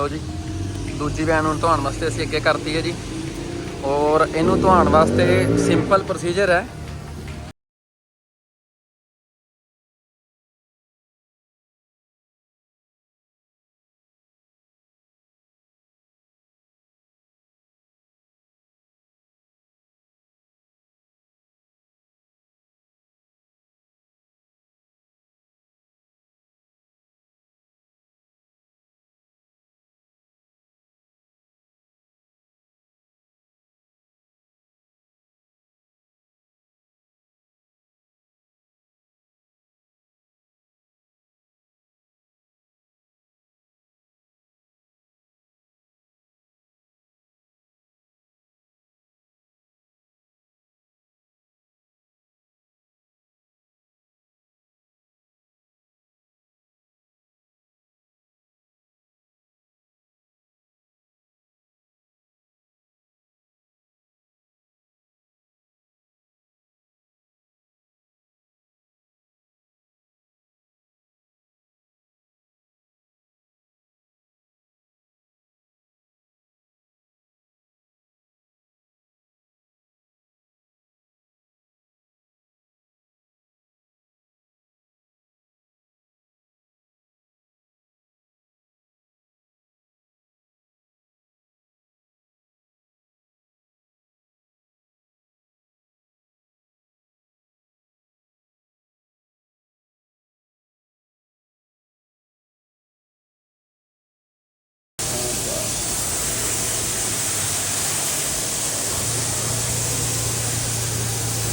ਲਓ ਜੀ, ਦੂਜੀ ਵੈਨ ਨੂੰ ਧੋਣ ਵਾਸਤੇ ਅਸੀਂ ਅੱਗੇ ਕਰਤੀ ਹੈ ਜੀ। ਔਰ ਇਹਨੂੰ ਧੋਣ ਵਾਸਤੇ ਸਿੰਪਲ ਪ੍ਰੋਸੀਜਰ ਹੈ।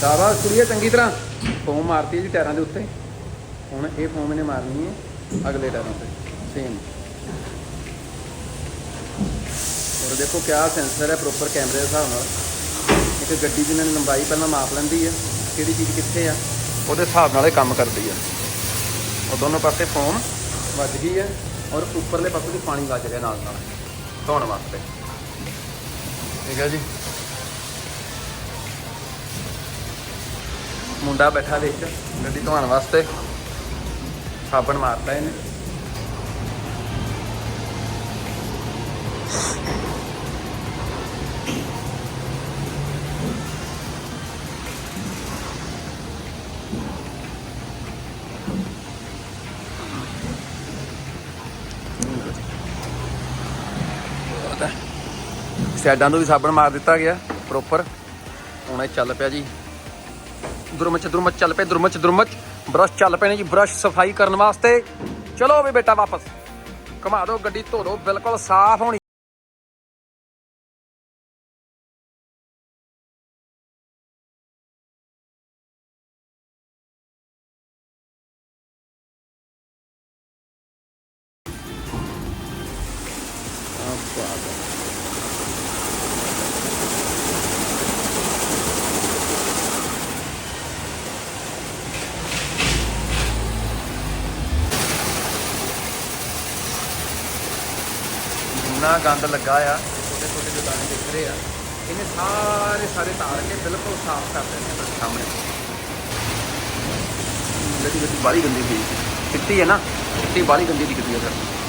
ਦਾਵਾ ਕੁੜੀਏ ਚੰਗੀ ਤਰ੍ਹਾਂ। ਫੋਮ ਮਾਰਤੀ ਹੈ ਜੀ ਟਾਇਰਾਂ ਦੇ ਉੱਤੇ। ਹੁਣ ਇਹ ਫੋਮ ਇਹਨੇ ਮਾਰਨੀ ਹੈ ਅਗਲੇ ਟਾਇਰਾਂ ਤੇ। ਸੇਮ ਔਰ ਦੇਖੋ ਕਿਆ ਸੈਂਸਰ ਹੈ ਪ੍ਰੋਪਰ ਕੈਮਰੇ ਦੇ ਹਿਸਾਬ ਨਾਲ। ਇੱਕ ਗੱਡੀ ਦੀ ਇਹਨਾਂ ਨੇ ਲੰਬਾਈ ਪਹਿਲਾਂ ਮਾਪ ਲੈਂਦੀ ਹੈ ਕਿਹੜੀ ਚੀਜ਼ ਕਿੱਥੇ ਆ। ਉਹਦੇ ਹਿਸਾਬ ਨਾਲ ਇਹ ਕੰਮ ਕਰਦੀ ਹੈ। ਉਹ ਦੋਨੋਂ ਪਾਸੇ ਫੋਮ ਵੱਜ ਗਈ ਹੈ ਔਰ ਉੱਪਰਲੇ ਪਾਸੇ ਵੀ ਪਾਣੀ ਵੱਜ ਰਿਹਾ ਨਾਲ ਨਾਲ। ਧੋਣ ਵਾਸਤੇ। ਠੀਕ ਹੈ ਜੀ। ਮੁੰਡਾ ਬੈਠਾ ਵਿੱਚ, ਗੱਡੀ ਧੋਣ ਵਾਸਤੇ। ਸਾਬਣ ਮਾਰਦਾ ਇਹਨੇ। ਸਾਈਡਾਂ ਨੂੰ ਵੀ ਸਾਬਣ ਮਾਰ ਦਿੱਤਾ ਗਿਆ ਪ੍ਰੋਪਰ ਹੁਣ ਇਹ ਚੱਲ ਪਿਆ ਜੀ। ਦੁਰਮਚ ਦੁਰਮਚ ਚੱਲ ਪਏ, ਦੁਰਮਚ ਦੁਰਮਚ। ਬ੍ਰਸ਼ ਚੱਲ ਪਏ ਨੇ ਜੀ, ਬ੍ਰਸ਼ ਸਫ਼ਾਈ ਕਰਨ ਵਾਸਤੇ। ਚਲੋ ਵੀ ਬੇਟਾ ਵਾਪਸ। ਘੁਮਾ ਦਿਓ, ਗੱਡੀ ਧੋ ਦਿਓ, ਬਿਲਕੁਲ ਸਾਫ਼ ਹੋਣੀ। ਜਿੰਨਾ ਗੰਦ ਲੱਗਾ ਆ ਛੋਟੇ ਛੋਟੇ ਜੋ ਦਾਣੇ ਦਿਖ ਰਹੇ ਆ। ਇਹਨੇ ਸਾਰੇ ਸਾਰੇ ਤਾਰ ਕੇ ਬਿਲਕੁਲ ਸਾਫ਼ ਕਰ ਦੇਣੇ ਆ ਸਾਹਮਣੇ। ਜਿਹੜੀ ਗੱਡੀ ਬਾਲੀ ਗੰਦੀ ਸੀ। ਚਿੱਟੀ ਹੈ ਨਾ? ਚਿੱਟੀ ਬਾਲੀ ਗੰਦੀ ਦਿਖਦੀ ਹੈ ਫਿਰ।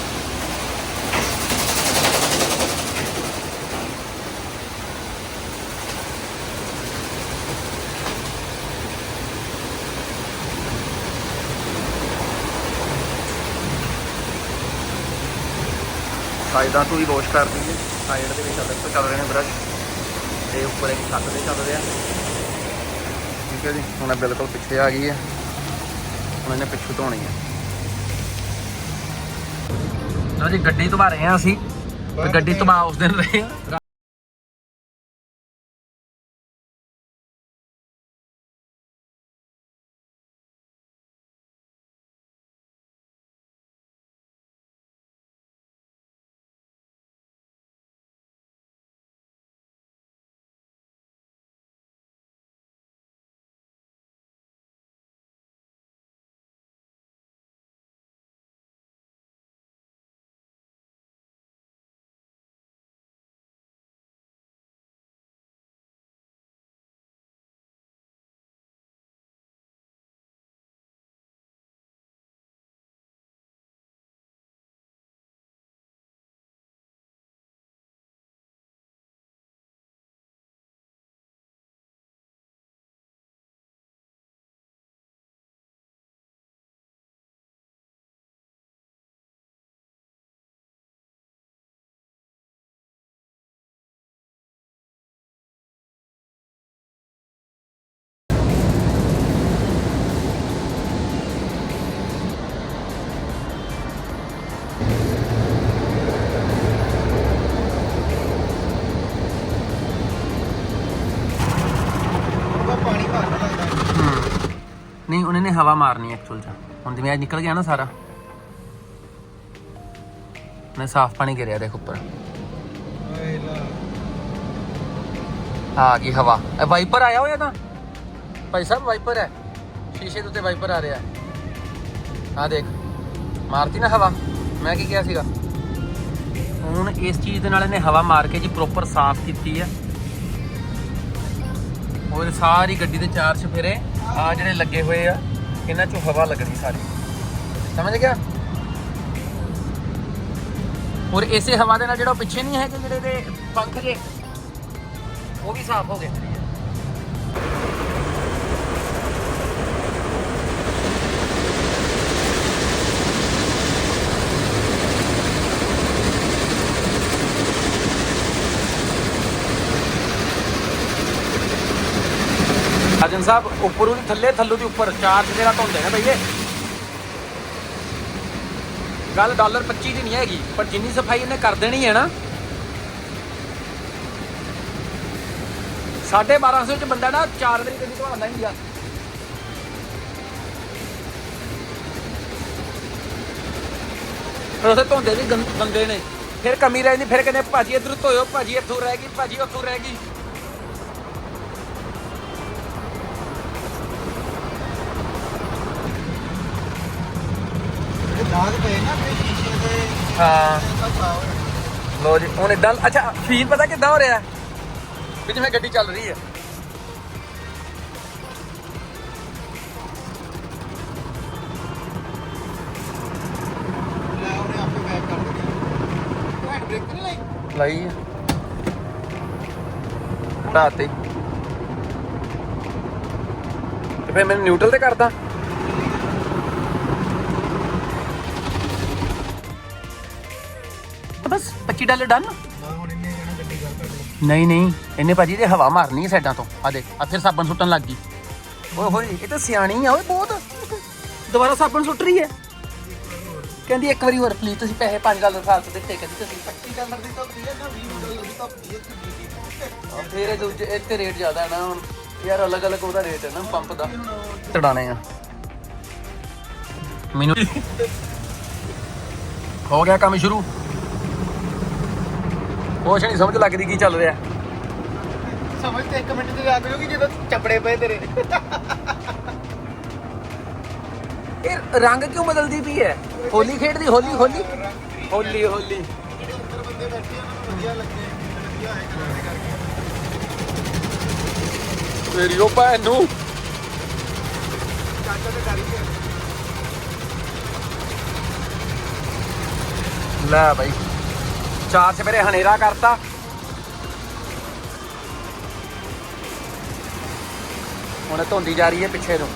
ਸਾਈਡਾਂ ਤੋਂ ਵੀ ਵਾਸ਼ ਕਰ ਦਈਏ। ਸਾਈਡ ਦੇ ਵਿੱਚ ਅਲੱਗ ਤੋਂ ਚੱਲ ਰਹੇ ਨੇ ਬ੍ਰਸ਼ ਤੇ ਉੱਪਰ ਇੱਕ ਛੱਤ ਦੇ ਚੱਲ ਰਿਹਾ। ਠੀਕ ਹੈ ਜੀ ਹੁਣ ਇਹ ਬਿਲਕੁਲ ਪਿੱਛੇ ਆ ਗਈ ਹੈ। ਹੁਣ ਇਹਨੇ ਪਿੱਛੇ ਧੋਣੀ ਹੈ। ਲਓ ਜੀ ਗੱਡੀ ਧਵਾ ਰਹੇ ਹਾਂ ਅਸੀਂ। ਤੇ ਗੱਡੀ ਧਵਾ ਉਸ ਦਿਨ ਰਹੇ ਹਾਂ। ਹਵਾ ਮਾਰਨੀ ਐਕਚੁਅਲ ਚ। ਹੁਣ ਜਿਵੇਂ ਅੱਜ ਨਿਕਲ ਗਿਆ ਨਾ ਸਾਰਾ। ਨੇ ਸਾਫ਼ ਪਾਣੀ ਗਿਰਿਆ, ਦੇਖ ਉੱਪਰ। ਆ ਗਈ ਹਵਾ। ਇਹ ਵਾਈਪਰ ਆਇਆ ਹੋਇਆ ਤਾਂ? ਭਾਈ ਸਾਹਿਬ, ਵਾਈਪਰ ਹੈ। ਸ਼ੀਸ਼ੇ ਦੇ ਉੱਤੇ ਵਾਈਪਰ ਆ ਰਿਹਾ। ਆ ਦੇਖ, ਮਾਰਤੀ ਨਾ ਹਵਾ। ਮੈਂ ਕੀ ਕਿਹਾ ਸੀਗਾ? ਹੁਣ ਇਸ ਚੀਜ਼ ਦੇ ਨਾਲ ਇਹਨੇ ਹਵਾ ਮਾਰ ਕੇ ਜੀ ਪ੍ਰੋਪਰ ਸਾਫ਼ ਕੀਤੀ ਹੈ। ਔਰ ਸਾਰੀ ਗੱਡੀ ਦੇ ਚਾਰ ਚਫੇਰੇ ਆ ਜਿਹੜੇ ਲੱਗੇ ਹੋਏ ਆ। ਇਹਨਾਂ ਚੋਂ ਹਵਾ ਲੱਗਣੀ ਸਾਰੀ? ਸਮਝ ਗਿਆ? ਔਰ ਇਸੇ ਹਵਾ ਦੇ ਨਾਲ ਜਿਹੜਾ ਉਹ ਪਿੱਛੇ ਨਹੀਂ ਹੈ ਕਿ ਜਿਹੜੇ ਦੇ ਪੰਖ ਜੇ, ਉਹ ਵੀ ਸਾਫ਼ ਹੋ ਗਏ। ਅਜਨ ਸਾਹਿਬ, ਉੱਪਰੋਂ ਦੀ ਥੱਲੇ, ਥੱਲੋਂ ਦੀ ਉੱਪਰ, ਚਾਰ ਜਿਹੜਾ ਧੁੰਦੇ ਨੇ ਭਈਏ ਗੱਲ ਡਾਲਰ 25 ਦੀ ਨਹੀਂ ਹੈਗੀ, ਪਰ ਜਿੰਨੀ ਸਫ਼ਾਈ ਇਹਨੇ ਕਰ ਦੇਣੀ ਹੈ ਨਾ। 1250 ਚ ਬੰਦਾ ਨਾ ਚਾਰ ਦਿਨ ਕਦੀ ਧਵਾਉਂਦਾ ਹੀ ਨਹੀਂ ਆ। ਫਿਰ ਉਸੇ ਧੋਂਦੇ ਵੀ ਗੰਦੇ ਨੇ। ਫਿਰ ਕਮੀ ਰਹਿ ਜਾਂਦੀ, ਫਿਰ ਕਹਿੰਦੇ, ਭਾਜੀ ਇੱਧਰ ਧੋਇਓ, ਭਾਜੀ ਇੱਥੋਂ ਰਹਿ ਗਈ, ਭਾਜੀ ਉੱਥੋਂ ਰਹਿ ਗਈ। ਹਾਂ। ਸਭ ਖਰਾਬ ਹੋਏ। ਲੋ ਜੀ ਹੁਣ ਇਦਾਂ ਅੱਛਾ ਫੀਲ ਪਤਾ ਕਿੱਦਾਂ ਹੋ ਰਿਹਾ? ਵੀ ਜਿਵੇਂ ਗੱਡੀ ਚੱਲ ਰਹੀ ਹੈ। ਲੈ ਉਹਨੇ ਆਪੇ ਬੈਕ ਕਰ ਦਿੱਤੀ। ਤੂੰ ਹੈਂਡ ਬ੍ਰੇਕ ਨਹੀਂ ਲਾਈ? ਲਾਈ ਹੈ ਹਟਾਤੀ ਤੇ ਫਿਰ ਮੈਨੂੰ ਨਿਊਟਰਲ ਤੇ ਕਰਦਾ। ਬਸ 25 ਡਾਲਰ ਡਨ ਨਹੀਂ ਨਹੀਂ, ਇਹਨੇ ਭਾਜੀ ਇਹ ਹਵਾ ਮਾਰਨੀ ਹੈ ਸਾਈਡਾਂ ਤੋਂ। ਆ ਦੇਖ, ਆ ਫਿਰ ਸਾਬਣ ਸੁੱਟਣ ਲੱਗ ਗਈ। ਓਏ ਹੋਏ, ਇਹ ਤਾਂ ਸਿਆਣੀ ਆ ਓਏ ਬਹੁਤ। ਦੁਬਾਰਾ ਸਾਬਣ ਸੁੱਟ ਰਹੀ ਹੈ। ਕਹਿੰਦੀ ਇੱਕ ਵਾਰੀ ਹੋਰ ਪਲੀਜ਼ ਤੁਸੀਂ ਪੈਸੇ 5 ਡਾਲਰ ਫਾਲਤੂ ਦਿੱਤੇ, ਕਹਿੰਦੀ ਤੁਸੀਂ 25 ਡਾਲਰ ਦੀ ਤਾਂ ਹੈ, ਨਾ 20 ਡਾਲਰ ਦੀ ਤਾਂ ਹੈ ਫਿਰ ਇਹ ਦੂਜੇ ਇੱਥੇ ਰੇਟ ਜ਼ਿਆਦਾ ਹੈ ਨਾ ਹੁਣ। ਯਾਰ ਅਲੱਗ ਅਲੱਗ ਉਹਦਾ ਰੇਟ ਹੈ ਨਾ ਪੰਪ ਦਾ। ਚੜਾਣੇ ਆ। ਮੈਨੂੰ ਹੋ ਗਿਆ ਕੰਮ ਸ਼ੁਰੂ। ਕੁਛ ਨਹੀਂ ਸਮਝ ਲੱਗਦੀ ਕੀ ਚੱਲ ਰਿਹਾ। ਸਮਝ ਤੇ 1 ਮਿੰਟ ਤੇ ਲੱਗ ਜਾਊਗੀ ਜਦੋਂ ਚੱਪੜੇ ਪਏ ਤੇਰੇ। ਇਹ ਰੰਗ ਕਿਉਂ ਬਦਲਦੀ ਪਈ ਹੈ? ਹੋਲੀ ਖੇਡਦੀ ਹੋਲੀ ਹੋਲੀ। ਹੋਲੀ ਹੋਲੀ। ਜਿਹੜੇ ਅੰਦਰ ਬੰਦੇ ਬੈਠੇ ਆ ਉਹਨਾਂ ਨੂੰ ਵਧੀਆ ਲੱਗੇ ਵਧੀਆ ਹੋਏ ਕਰਾਣੇ ਕਰਕੇ। ਤੇਰੀ ਉਹ ਭੈਣ ਨੂੰ। ਚਾਚਾ ਤੇ ਕਰੀ ਗਿਆ। ਲੈ ਬਾਈ। ਚਾਰ ਸਵੇਰੇ ਹਨੇਰਾ ਕਰਤਾ। ਹੁਣ ਇਹ ਧੁੰਦੀ ਜਾ ਰਹੀ ਹੈ ਪਿੱਛੇ ਤੋਂ।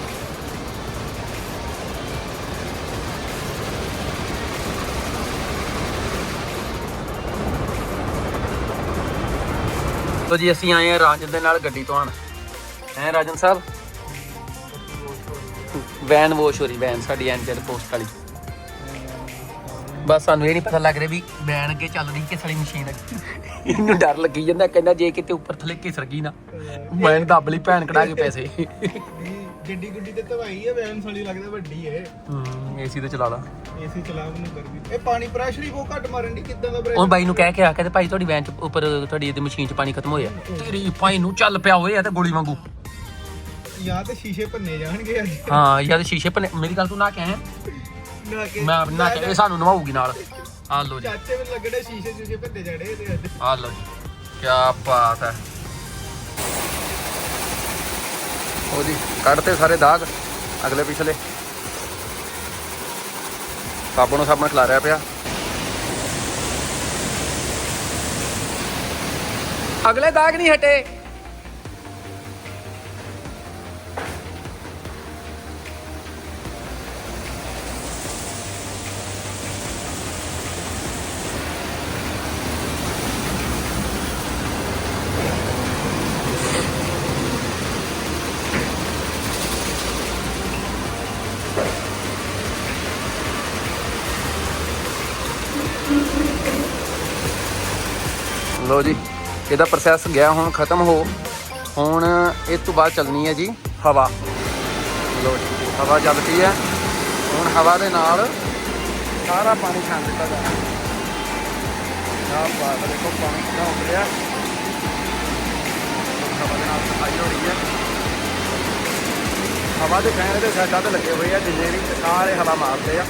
ਤੋ ਜੀ, ਅਸੀਂ ਆਏ ਆ ਰਾਜਨ ਦੇ ਨਾਲ ਗੱਡੀ ਤੋਂ ਧੋਣ ਹੈ ਰਾਜਨ ਸਾਹਿਬ? ਵੈਨ ਵਾਸ਼ ਹੋ ਰਹੀ, ਵੈਨ ਸਾਡੀ ਐਨਜਰ ਪੋਸਟ ਵਾਲੀ। ਬਸ ਸਾਨੂੰ ਇਹ ਨਹੀਂ ਪਤਾ ਲੱਗ ਰਿਹਾ ਵੀ ਵੈਨ ਅੱਗੇ ਚੱਲ ਰਹੀ ਕਿ ਸਾਡੀ ਮਸ਼ੀਨ ਇਹਨੂੰ ਡਰ ਲੱਗੀ ਜਾਂਦਾ ਕਹਿੰਦਾ ਜੇ ਕਿਤੇ ਉੱਪਰ ਥੱਲੇ ਘਿਸਰ ਗਈ ਨਾ ਮੈਂ ਦੱਬ ਲਈ ਭੈਣ ਕਢਾ ਕੇ ਪੈਸੇ। ਗੱਡੀ ਗੁੱਡੀ ਤੇ ਧਵਾਈ ਹੈ ਵੈਨ ਸਾਲੀ ਲੱਗਦਾ ਵੱਡੀ ਹੈ ਹੂੰ ਏਸੀ ਤੇ ਚਲਾ ਲਾ। ਏਸੀ ਚਲਾਵ ਨੂੰ ਕਰਦੀ। ਇਹ ਪਾਣੀ ਪ੍ਰੈਸ਼ਰ ਹੀ ਬਹੁਤ ਘੱਟ ਮਾਰਨ ਦੀ ਕਿੱਦਾਂ ਦਾ ਉਹ ਪ੍ਰੈਸ਼ਰ ਬਾਈ ਨੂੰ ਕਹਿ ਕੇ ਆ ਕਹਿੰਦੇ ਭਾਈ ਤੁਹਾਡੀ ਵੈਨ ਚ ਉੱਪਰ ਤੁਹਾਡੀ ਇਹਦੀ ਮਸ਼ੀਨ ਚ ਪਾਣੀ ਖਤਮ ਹੋਇਆ। ਤੇਰੀ ਭਾਈ ਨੂੰ ਚੱਲ ਪਿਆ ਹੋਏ ਆ ਤੇ ਗੋਲੀ ਵਾਂਗੂ। ਤੇ ਸ਼ੀਸ਼ੇ ਭੰਨੇ ਜਾਣਗੇ ਅੱਜ। ਹਾਂ ਯਾਰ ਸ਼ੀਸ਼ੇ ਪਰ ਮੇਰੀ ਗੱਲ ਤੂੰ ਨਾ ਕਹਿ। ਨਾ ਕਿ ਮੈਂ ਨਾ ਕਹਿ ਇਹ ਸਾਨੂੰ ਨਵਾਉਗੀ ਨਾਲ। ਆ ਲੋ ਜੀ। ਚਾਚੇ ਮੈਨੂੰ ਲੱਗੜੇ ਸ਼ੀਸ਼ੇ ਸ਼ੀਸ਼ੇ ਭੰਨੇ ਜਾਣੇ ਇਹਦੇ ਅੱਜ। ਆ ਲੋ ਜੀ। ਕੀ ਬਾਤ ਹੈ। ਉਹਦੀ ਕੱਢਤੇ ਸਾਰੇ ਦਾਗ ਅਗਲੇ ਪਿਛਲੇ। ਸਾਬਣ ਨੂੰ ਸਾਬਣ ਖਿਲਾ ਰਿਹਾ ਪਿਆ। ਅਗਲੇ ਦਾਗ ਨਹੀਂ ਹਟੇ। ਲੋ ਜੀ, ਇਹਦਾ ਪ੍ਰੋਸੈਸ ਗਿਆ ਹੁਣ ਖਤਮ ਹੋ। ਹੁਣ ਇਸ ਤੋਂ ਬਾਅਦ ਚੱਲਣੀ ਹੈ ਜੀ ਹਵਾ। ਲੋ ਜੀ, ਹਵਾ ਚੱਲ ਪਈ ਹੈ। ਹੁਣ ਹਵਾ ਦੇ ਨਾਲ ਸਾਰਾ ਪਾਣੀ ਛੱਡ ਦਿੱਤਾ ਜਾਣਾ ਆਹ ਬਾਤ ਦੇਖੋ, ਪਾਣੀ ਕਿੰਨਾ ਉੱਡ ਰਿਹਾ। ਹਵਾ ਦੇ ਨਾਲ ਸਫ਼ਾਈ ਹੋ ਰਹੀ ਹੈ। ਹਵਾ ਦੇ ਫੈਨ ਦੇ ਸਾਈਡਾਂ ਤੇ ਲੱਗੇ ਹੋਏ ਆ, ਜਿੰਨੇ ਵੀ ਸਾਰੇ ਹਵਾ ਮਾਰਦੇ ਆ।